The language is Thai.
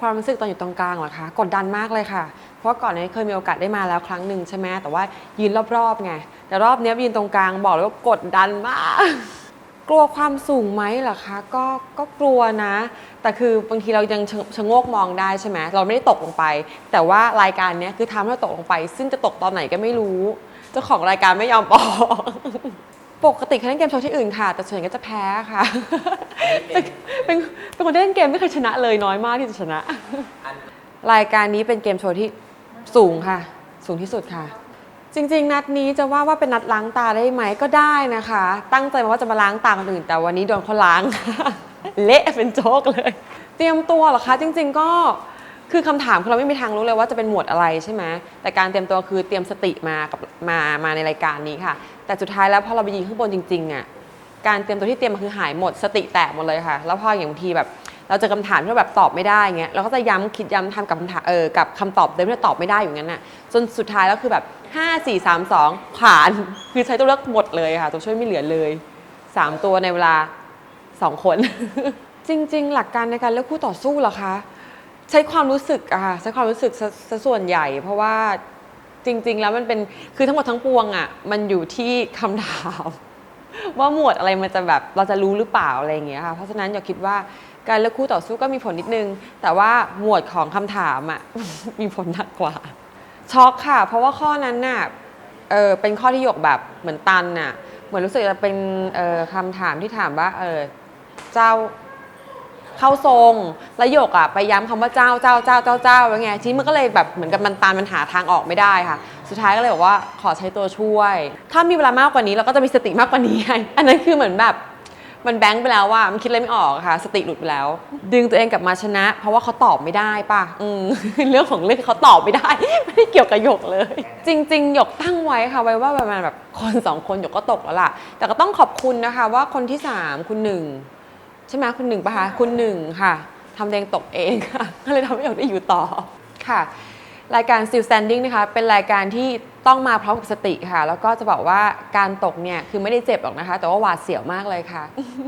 ความรู้สึกตอนอยู่ตรงกลางเหรอคะกดดันมากเลยค่ะ เพราะก่อนนี้เคยมีโอกาสได้มาแล้วครั้งหนึ่งใช่ไหมแต่ว่ายืนรอบๆไงแต่รอบนี้ยืนตรงกลางบอกเลยว่ากดดันมากกลัวความสูงไหมเหรอคะก็ก็กลัวนะ แต่คือบางทีเรายังชะโงกมองได้ใช่ไหมเราไม่ได้ตกลงไป แต่ว่ารายการนี้คือทำให้เราตกลงไป ซึ่งจะตกตอนไหนก็ไม่รู้ เจ้าของรายการไม่ยอมบอก ปกติเคยเล่นเกมโชว์ที่อื่นค่ะ แต่ส่วนใหญ่ก็จะแพ้ค่ะ เป็นเป็นเป็นคนที่เล่นเกมไม่เคยชนะเลยน้อยมากที่จะชนะ รายการนี้เป็นเกมโชว์ที่สูงค่ะ สูงที่สุดค่ะ จริง ๆ นัดนี้จะว่าว่าเป็นนัดล้างตาได้ไหมก็ได้นะคะ ตั้งใจมาว่าจะมาล้างตาคนอื่น แต่วันนี้โดนเขาล้าง เละเป็นโจ๊กเลย เตรียมตัวเหรอคะ จริง ๆ ก็ คือคำถามคือเราไม่มีทางรู้เลยว่าจะเป็นหมวดอะไรใช่ไหมแต่การเตรียมตัวคือเตรียมสติมากับมามาในรายการนี้ค่ะ แต่สุดท้ายแล้วพอเราไปยิงข้างบนจริงๆอะการเตรียมตัวที่เตรียมมาคือหายหมด สติแตกหมดเลยค่ะ แล้วพออย่างบางทีแบบ เราจอคำถามที่แบบตอบไม่ได้เงี้ยเราก็จะย้ำคิดย้ำทำกับคำถามเออกับคำตอบเดิมที่เราตอบไม่ได้อยู่งั้นน่ะจนสุดท้ายแล้วคือแบบ 5 4 3 2 ผ่านคือใช้ตัวเลือกหมดเลยค่ะ ตัวช่วยไม่เหลือเลย 3 ตัวในเวลา 2 คน จริง ๆ หลักการในการเลือกคู่ต่อสู้เหรอคะ ใช้ความรู้สึกอะค่ะใช้ความรู้สึกซะซะส่วนใหญ่ เพราะว่าจริง ๆ แล้วมันเป็นคือทั้งหมดทั้งปวงอะมันอยู่ที่คำถาม ว่าหมวดอะไรมันจะแบบเราจะรู้หรือเปล่าอะไรอย่างเงี้ยค่ะเพราะฉะนั้นอย่าคิดว่าการเลือกคู่ต่อสู้ก็มีผลนิดนึง แต่ว่าหมวดของคำถามอะ มีผลหนักกว่า ช็อกค่ะ เพราะว่าข้อนั้นน่ะเออเป็นข้อที่หยกแบบเหมือนตันน่ะเหมือนรู้สึกจะเป็นเออคำถามที่ถามว่าเออเจ้า เข้าทรงแล้วหยกอะไปย้ำคำว่าเจ้าเจ้าเจ้าเจ้าเจ้าแล้วไงทีนี้มันก็เลยแบบเหมือนกับมันตันมันหาทางออกไม่ได้ค่ะ สุดท้ายก็เลยบอกว่าขอใช้ตัวช่วย ถ้ามีเวลามากกว่านี้เราก็จะมีสติมากกว่านี้ไงอันนั้นคือเหมือนแบบมันแบงค์ไปแล้วว่ามันคิดอะไรไม่ออกค่ะ สติหลุดไปแล้ว ดึงตัวเองกลับมาชนะ เพราะว่าเขาตอบไม่ได้ป่ะอืมเรื่องของเรื่องเขาตอบไม่ได้ ไม่ได้เกี่ยวกับหยกเลย จริง ๆ หยกตั้งไว้ค่ะ ไว้ว่าประมาณแบบคนสองคนหยกก็ตกแล้วล่ะ แต่ก็ต้องขอบคุณนะคะ ว่าคนที่สามคุณหนึ่ง ใช่ไหมคุณหนึ่งปะคะคุณหนึ่งค่ะทำแดงตกเองค่ะ ก็เลยทำให้เราได้อยู่ต่อค่ะ รายการ Still Standing นะคะ เป็นรายการที่ต้องมาพร้อมกับสติค่ะ แล้วก็จะบอกว่าการตกเนี่ย คือไม่ได้เจ็บหรอกนะคะ แต่ว่าหวาดเสียวมากเลยค่ะ